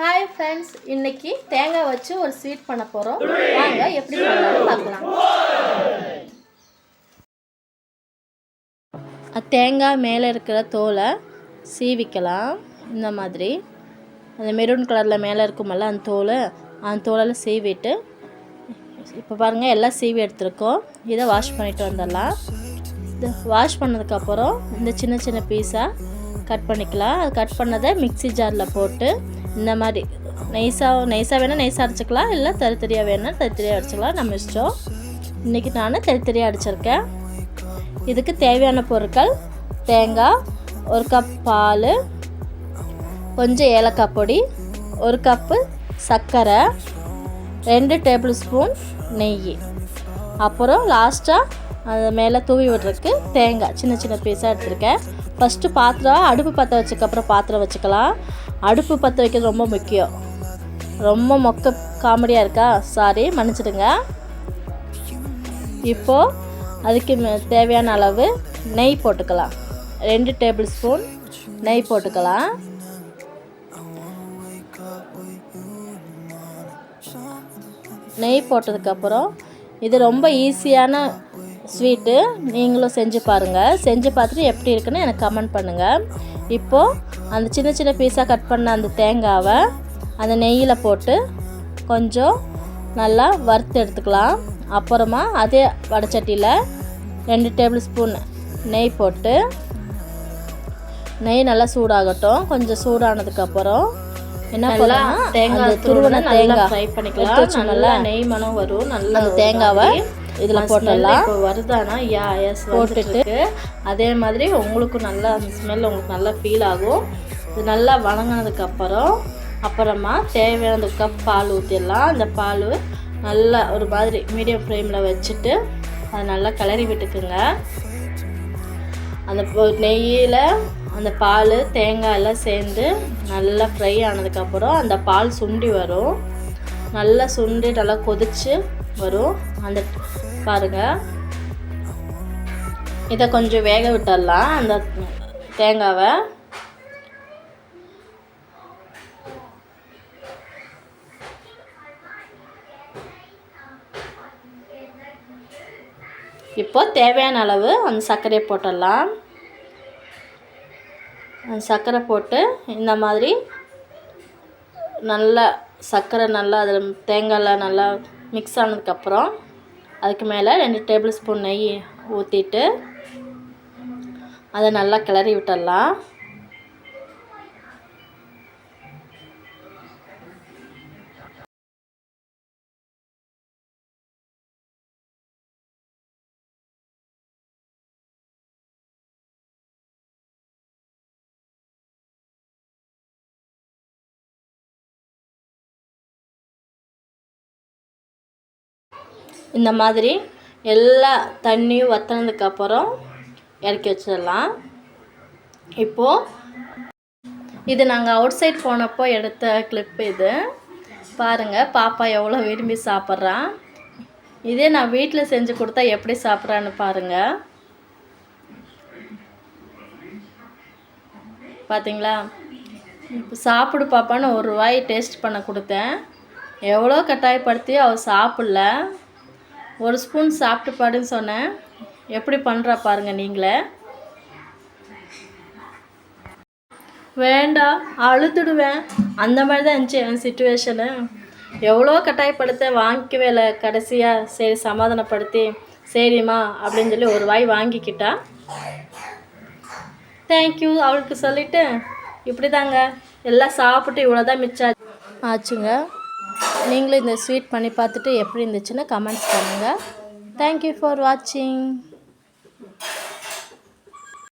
Hi friends இன்னைக்கு தேங்காய் வச்சு ஒரு ஸ்வீட் பண்ண போகிறோம் வாங்க எப்படி பண்ணலாம்னு பார்க்கலாம். தேங்காய் மேலே இருக்கிற தோலை சீவிக்கலாம். இந்த மாதிரி. அந்த மெரூன் கலரில் மேலே இருக்குமல்ல அந்த தோலை அந்த தோலெல்லாம் சீவிட்டு இப்போ பாருங்கள் எல்லாம் சீவி எடுத்துருக்கோம். இதை வாஷ் பண்ணிட்டு வந்துடலாம். வாஷ் பண்ணதுக்கப்புறம் இந்த சின்ன சின்ன பீஸாக கட் பண்ணிக்கலாம். அது கட் பண்ணதை மிக்ஸி ஜாரில் போட்டு இந்த மாதிரி நைஸாக நைஸாக வேணால் நைஸாக அடிச்சுக்கலாம். இல்லை தறி தறியாக வேணால் தறி அடிச்சுக்கலாம். நம்ம இஷ்டம். இன்றைக்கி நான் தறி தறியாக அடிச்சிருக்கேன். இதுக்கு தேவையான பொருட்கள் தேங்காய் ஒரு கப் பால் கொஞ்சம் ஏலக்காய் பொடி ஒரு கப்பு சர்க்கரை ரெண்டு டேபிள் ஸ்பூன் நெய். அப்புறம் லாஸ்ட்டாக அது மேலே தூவி விடுறதுக்கு தேங்காய் சின்ன சின்ன பீஸாக எடுத்திருக்கேன். ஃபஸ்ட்டு பாத்திரம் அடுப்பு பற்ற வச்சக்கப்புறம் பாத்திரம் வச்சுக்கலாம். அடுப்பு பற்ற வைக்கிறது ரொம்ப முக்கியம். ரொம்ப மொக்க காமெடியாக இருக்கா? சாரி மன்னிச்சிடுங்க. இப்போது அதுக்கு தேவையான அளவு நெய் போட்டுக்கலாம். ரெண்டு டேபிள் ஸ்பூன் நெய் போட்டுக்கலாம். நெய் போட்டதுக்கப்புறம் இது ரொம்ப ஈஸியான ஸ்வீட்டு நீங்களும் செஞ்சு பாருங்கள் செஞ்சு பார்த்துட்டு எப்படி இருக்குன்னு எனக்கு கமெண்ட் பண்ணுங்கள் இப்போது அந்த சின்ன சின்ன பீஸாக கட் பண்ண அந்த தேங்காவை அந்த நெய்யில் போட்டு கொஞ்சம் நல்லா வறுத்து எடுத்துக்கலாம். அப்புறமா அதே வடைச்சட்டியில் ரெண்டு டேபிள் ஸ்பூன் நெய் போட்டு நெய் நல்லா சூடாகட்டும். கொஞ்சம் சூடானதுக்கப்புறம் என்ன பண்ணலாம் தேங்காய் துருவன தேங்காய் ஃப்ரை பண்ணிக்கலாம். நல்லா நெய் மனம் வரும். நல்லா தேங்காவை இதில் போட்டுடலாம் இப்போ வருதானா? யா எஸ் போட்டுட்டு அதே மாதிரி உங்களுக்கு நல்லா அந்த ஸ்மெல் உங்களுக்கு நல்லா ஃபீல் ஆகும். இது நல்லா வணங்கினதுக்கப்புறம் அப்புறமா தேவையான கப் பால் ஊற்றிடலாம் அந்த பால் நல்லா ஒரு மாதிரி மீடியம் ஃப்ளேமில் வச்சுட்டு அதை நல்லா கிளறி விட்டுக்குங்க. அந்த நெய்யில் அந்த பால் தேங்காய் எல்லாம் சேர்ந்து நல்லா ஃப்ரை ஆனதுக்கப்புறம் அந்த பால் சுண்டி வரும். நல்லா சுண்டி நல்லா கொதிச்சு வரும். அந்த பாருங்கள் இதை கொஞ்சம் வேக விட்டுடலாம் அந்த தேங்காவை. இப்போ தேவையான அளவு அந்த சர்க்கரையை போட்டுடலாம். அந்த சர்க்கரை போட்டு இந்த மாதிரி நல்லா சர்க்கரை நல்லா அதில் தேங்காயில் நல்லா மிக்ஸ் ஆனதுக்கப்புறம் அதுக்கு மேலே ரெண்டு டேபிள் ஸ்பூன் நெய் ஊற்றிட்டு அதை நல்லா கிளறி விட்டுடலாம். இந்த மாதிரி எல்லா தண்ணியும் வத்தினதுக்கப்புறம் இறக்கி வச்சிடலாம். இப்போது இது நாங்கள் அவுட் சைட் போனப்போ எடுத்த கிளிப் இது. பாருங்கள் பாப்பா எவ்வளோ விரும்பி சாப்பிட்றான் இதே நான் வீட்டில் செஞ்சு கொடுத்தா எப்படி சாப்பிட்றான்னு பாருங்கள் பார்த்தீங்களா இப்போ சாப்பிடு பாப்பான்னு ஒரு வாய் டேஸ்ட் பண்ண கொடுத்தேன். எவ்வளோ கட்டாயப்படுத்தி அவள் சாப்பிடல. ஒரு ஸ்பூன் சாப்பிட்டு பாடுன்னு சொன்னேன். எப்படி பண்ணுறா பாருங்கள் நீங்களே. வேண்டாம் அழுதுடுவேன். அந்த மாதிரி தான் இருந்துச்சு என் சுச்சுவேஷனு எவ்வளோ கட்டாயப்படுத்த வாங்கிக்கவே இல்லை. கடைசியாக சரி சமாதானப்படுத்தி சரிம்மா அப்படின்னு சொல்லி ஒரு வாய் வாங்கிக்கிட்டா. தேங்க்யூ அவளுக்கு சொல்லிவிட்டு இப்படி தாங்க எல்லாம் சாப்பிட்டு இவ்வளோ தான் மிச்சம் ஆச்சுங்க. நீங்களும் இந்த ஸ்வீட் பண்ணி பார்த்துட்டு எப்படி இருந்துச்சுன்னு கமெண்ட்ஸ் பண்ணுங்கள் தேங்க்யூ ஃபார் வாட்சிங்